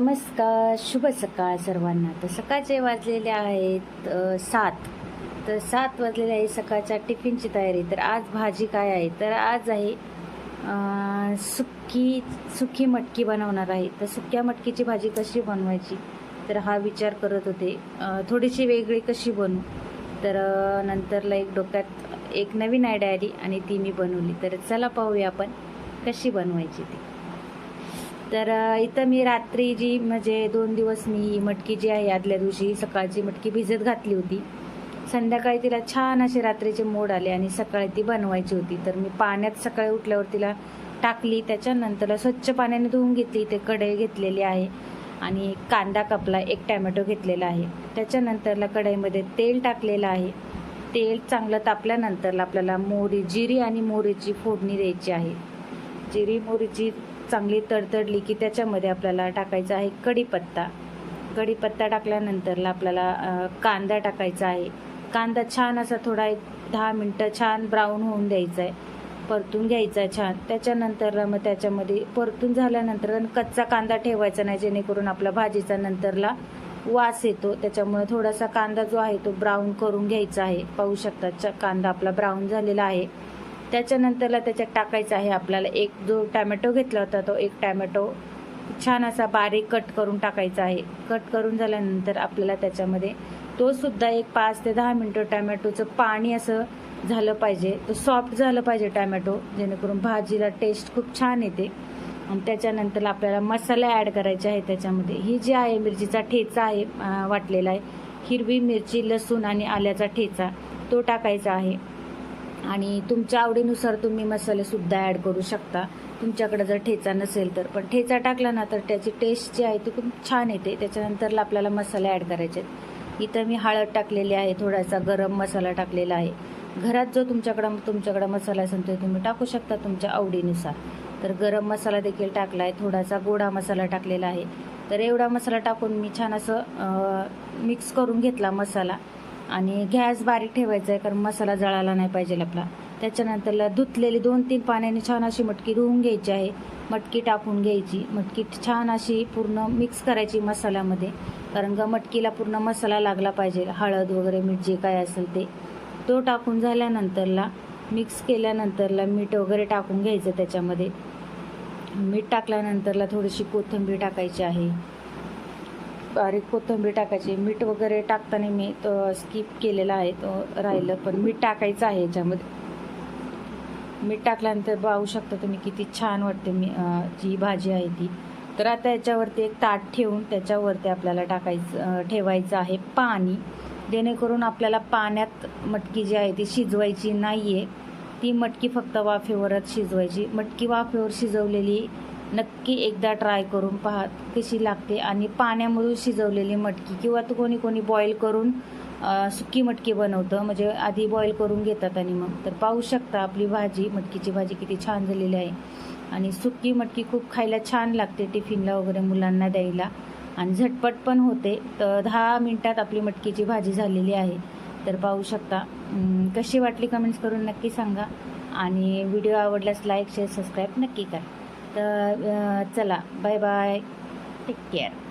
नमस्कार शुभ सकाळ सर्वांना. तर सकाळचे वाजलेले आहेत सात. तर सात वाजलेले आहे सकाळच्या टिफिनची तयारी. तर आज भाजी काय आहे? तर आज आहे सुकी सुकी मटकी बनवणार आहे. तर सुक्या मटकीची भाजी कशी बनवायची? तर हा विचार करत होते. थोडीशी वेगळी कशी बनवू? तर नंतरला एक डोक्यात एक नवीन आयडिया आली आणि ती मी बनवली. तर चला पाहूया आपण कशी बनवायची ती. तर इथं मी रात्री जी म्हणजे दोन दिवस मी मटकी जी आहे आदल्या दिवशी सकाळची मटकी भिजत घातली होती. संध्याकाळी तिला छान असे रात्रीचे मोड आले आणि सकाळी ती बनवायची होती. तर मी पाण्यात सकाळी उठल्यावर तिला टाकली त्याच्यानंतर स्वच्छ पाण्याने धुवून घेतली ते कढई घेतलेली आहे आणि कांदा कापला एक टॅमॅटो घेतलेला आहे. त्याच्यानंतरला कढईमध्ये तेल टाकलेलं आहे. तेल चांगलं तापल्यानंतरला आपल्याला मोहरी जिरी आणि मोहरीची फोडणी द्यायची आहे. जिरी मोहरीची चांगली तडतडली की त्याच्यामध्ये आपल्याला टाकायचा आहे कढीपत्ता. कढीपत्ता टाकल्यानंतरला आपल्याला कांदा टाकायचा आहे. कांदा छान असा थोडा एक दहा मिनटं छान ब्राऊन होऊन द्यायचा आहे. परतून घ्यायचा आहे छान. त्याच्यानंतर मग त्याच्यामध्ये परतून झाल्यानंतर आणि कच्चा कांदा ठेवायचा नाही जेणेकरून आपला भाजीचा नंतरला वास येतो. त्याच्यामुळे थोडासा कांदा जो आहे तो ब्राऊन करून घ्यायचा आहे. पाहू शकता च- कांदा आपला ब्राऊन झालेला आहे. त्याच्यानंतरला त्याच्यात टाकायचा आहे आपल्याला. एक जो टॅमॅटो घेतला होता तो एक टॅमॅटो छान असा बारीक कट करून टाकायचा आहे. कट करून झाल्यानंतर आपल्याला त्याच्यामध्ये तो सुद्धा एक पाच ते दहा मिनटं टॅमॅटोचं पाणी असं झालं पाहिजे. तो सॉफ्ट झालं पाहिजे टॅमॅटो जेणेकरून भाजीला टेस्ट खूप छान येते. आणि त्याच्यानंतर आपल्याला मसाला ॲड करायचे आहे त्याच्यामध्ये. ही जी आहे मिरचीचा ठेचा आहे वाटलेला आहे हिरवी मिरची लसूण आणि आल्याचा ठेचा तो टाकायचा आहे. आणि तुमच्या आवडीनुसार तुम्ही मसालेसुद्धा ॲड करू शकता. तुमच्याकडे जर ठेचा नसेल तर. पण ठेचा टाकला ना तर त्याची टेस्ट जी आहे ती खूप छान येते. त्याच्यानंतरला आपल्याला मसाले ॲड करायचे आहेत. इथं मी हळद टाकलेली आहे थोडासा गरम मसाला टाकलेला आहे. घरात जो तुमच्याकडं तुमच्याकडं मसाला असेल तो तुम्ही टाकू शकता तुमच्या आवडीनुसार. तर गरम मसाला देखील टाकला आहे थोडासा गोडा मसाला टाकलेला आहे. तर एवढा मसाला टाकून मी छान असं मिक्स करून घेतला मसाला. आणि गॅस बारीक ठेवायचा आहे कारण मसाला जळाला नाही पाहिजे आपला. त्याच्यानंतरला धुतलेली दोन तीन पाण्याने छान अशी मटकी धुवून घ्यायची आहे. मटकी टाकून घ्यायची. मटकी छान अशी पूर्ण मिक्स करायची मसाल्यामध्ये कारण का मटकीला पूर्ण मसाला लागला पाहिजे. हळद वगैरे मीठ जे काय असेल ते. तो टाकून झाल्यानंतरला मिक्स केल्यानंतरला मीठ वगैरे टाकून घ्यायचं त्याच्यामध्ये. मीठ टाकल्यानंतरला थोडीशी कोथिंबीर टाकायची आहे. बारीक कोथिंबीर टाकायची. मीठ वगैरे टाकताना मी तो स्किप केलेला आहे तो राहिलं. पण मीठ टाकायचं आहे याच्यामध्ये. मीठ टाकल्यानंतर पाहू शकता तुम्ही किती छान वाटते मी जी भाजी आहे ती. तर आता याच्यावरती एक ताट ठेवून त्याच्यावरती आपल्याला टाकायचं ठेवायचं आहे पाणी. जेणेकरून आपल्याला पाण्यात मटकी जी आहे ती शिजवायची नाही आहे ती मटकी फक्त वाफेवरच शिजवायची. मटकी वाफेवर शिजवलेली नक्की एकदा ट्राय करून पहा कशी लागते. आणि पाण्यामधून शिजवलेली मटकी किंवा तो कोणी कोणी बॉईल करून सुकी मटकी बनवतं. म्हणजे आधी बॉईल करून घेतात आणि मग. तर पाहू शकता आपली भाजी मटकीची भाजी किती छान झालेली आहे. आणि सुकी मटकी खूप खायला छान लागते टिफिनला वगैरे मुलांना द्यायला. आणि झटपट पण होते. तर दहा मिनटात आपली मटकीची भाजी झालेली आहे. तर पाहू शकता. कशी वाटली कमेंट्स करून नक्की सांगा. आणि व्हिडिओ आवडल्यास लाईक शेअर सबस्क्राईब नक्की करा. तर चला बाय बाय टेक केअर